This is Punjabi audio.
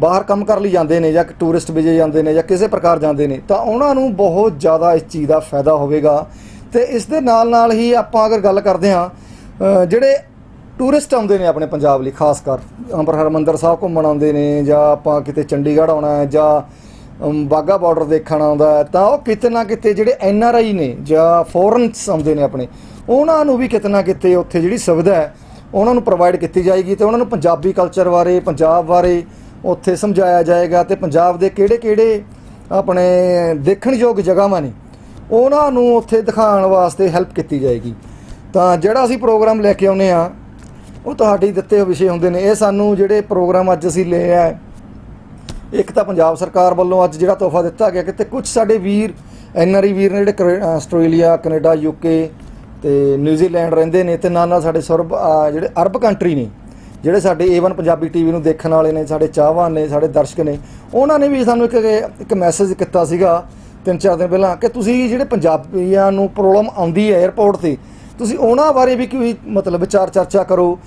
ਬਾਹਰ ਕੰਮ ਕਰਨ ਲਈ ਜਾਂਦੇ ਨੇ ਜਾਂ ਟੂਰਿਸਟ ਵੀਜ਼ੇ ਜਾਂਦੇ ਨੇ ਜਾਂ ਕਿਸੇ ਪ੍ਰਕਾਰ ਜਾਂਦੇ ਨੇ ਤਾਂ ਉਹਨਾਂ ਨੂੰ ਬਹੁਤ ਜ਼ਿਆਦਾ ਇਸ ਚੀਜ਼ ਦਾ ਫਾਇਦਾ ਹੋਵੇਗਾ। ਤੇ ਇਸ ਦੇ ਨਾਲ ਨਾਲ ਹੀ ਆਪਾਂ ਅਗਰ ਗੱਲ ਕਰਦੇ ਹਾਂ ਜਿਹੜੇ ਟੂਰਿਸਟ ਆਉਂਦੇ ਨੇ ਆਪਣੇ ਪੰਜਾਬ ਲਈ ਖਾਸ ਕਰ ਅੰਮ੍ਰਿਤ ਹਰਿਮੰਦਰ ਸਾਹਿਬ ਘੁੰਮਣ ਆਉਂਦੇ ਨੇ ਜਾਂ ਆਪਾਂ ਕਿਤੇ ਚੰਡੀਗੜ੍ਹ ਆਉਣਾ ਹੈ ਜਾਂ ਅਮ, ਬਾਘਾ ਬਾਰਡਰ ਦੇਖਣ ਆਉਂਦਾ ਤਾਂ ਉਹ ਕਿਤੇ ਨਾ ਕਿਤੇ ਜਿਹੜੇ ਐਨ ਆਰ ਆਈ ਨੇ ਜਾਂ ਫੋਰਨਸ ਆਉਂਦੇ ਨੇ ਆਪਣੇ ਉਹਨਾਂ ਨੂੰ ਵੀ ਕਿਤੇ ਨਾ ਕਿਤੇ ਉੱਥੇ ਜਿਹੜੀ ਸੁਵਿਧਾ ਹੈ ਉਹਨਾਂ ਨੂੰ ਪ੍ਰੋਵਾਈਡ ਕੀਤੀ ਜਾਏਗੀ ਤੇ ਉਹਨਾਂ ਨੂੰ ਪੰਜਾਬੀ ਕਲਚਰ ਬਾਰੇ ਪੰਜਾਬ ਬਾਰੇ ਉੱਥੇ ਸਮਝਾਇਆ ਜਾਏਗਾ ਤੇ ਪੰਜਾਬ ਦੇ ਕਿਹੜੇ-ਕਿਹੜੇ ਆਪਣੇ ਦੇਖਣਯੋਗ ਜਗ੍ਹਾਵਾਂ ਨੇ, ਉਹਨਾਂ ਨੂੰ ਉੱਥੇ ਦਿਖਾਉਣ ਵਾਸਤੇ ਹੈਲਪ ਕੀਤੀ ਜਾਏਗੀ। ਤਾਂ ਜਿਹੜਾ ਅਸੀਂ ਪ੍ਰੋਗਰਾਮ ਲੈ ਕੇ ਆਉਨੇ ਆ ਉਹ ਤੁਹਾਡੇ ਦਿੱਤੇ ਹੋਏ ਵਿਸ਼ੇ ਹੁੰਦੇ ਨੇ। ਇਹ ਸਾਨੂੰ ਜਿਹੜੇ ਪ੍ਰੋਗਰਾਮ ਅੱਜ ਅਸੀਂ ਲੈ ਆਏ, ਇੱਕ ਤਾਂ ਪੰਜਾਬ ਸਰਕਾਰ ਵੱਲੋਂ ਅੱਜ ਜਿਹੜਾ ਤੋਹਫਾ ਦਿੱਤਾ ਗਿਆ ਕਿਤੇ ਕੁਝ ਸਾਡੇ ਵੀਰ ਐਨਆਰਈ ਵੀਰ ਨੇ ਜਿਹੜੇ ਕਰੇ- ਅਹ ਆਸਟ੍ਰੇਲੀਆ, ਕੈਨੇਡਾ ਯੂਕੇ ਤੇ ਨਿਊਜ਼ੀਲੈਂਡ ਰਹਿੰਦੇ ਨੇ ਤੇ ਨਾਲ ਨਾਲ ਸਾਡੇ ਸਰਬ ਜਿਹੜੇ ਅਰਬ ਕੰਟਰੀ ਨੇ ਜਿਹੜੇ ਸਾਡੇ A1 ਪੰਜਾਬੀ ਟੀਵੀ ਨੂੰ ਦੇਖਣ ਵਾਲੇ ਨੇ, ਸਾਡੇ ਚਾਹਵਾਨ ਨੇ, ਸਾਡੇ ਦਰਸ਼ਕ ਨੇ, ਉਹਨਾਂ ਨੇ ਵੀ ਸਾਨੂੰ ਇੱਕ ਇੱਕ ਮੈਸੇਜ ਕੀਤਾ ਸੀਗਾ ਤਿੰਨ ਚਾਰ ਦਿਨ ਪਹਿਲਾਂ ਕਿ ਤੁਸੀਂ ਜਿਹੜੇ ਪੰਜਾਬੀਆਂ ਨੂੰ ਪ੍ਰੋਬਲਮ ਆਉਂਦੀ ਹੈ 에ਅਰਪੋਰਟ ਤੇ, ਤੁਸੀਂ ਉਹਨਾਂ ਬਾਰੇ ਵੀ ਕੋਈ ਮਤਲਬ ਵਿਚਾਰ ਚਰਚਾ ਕਰੋ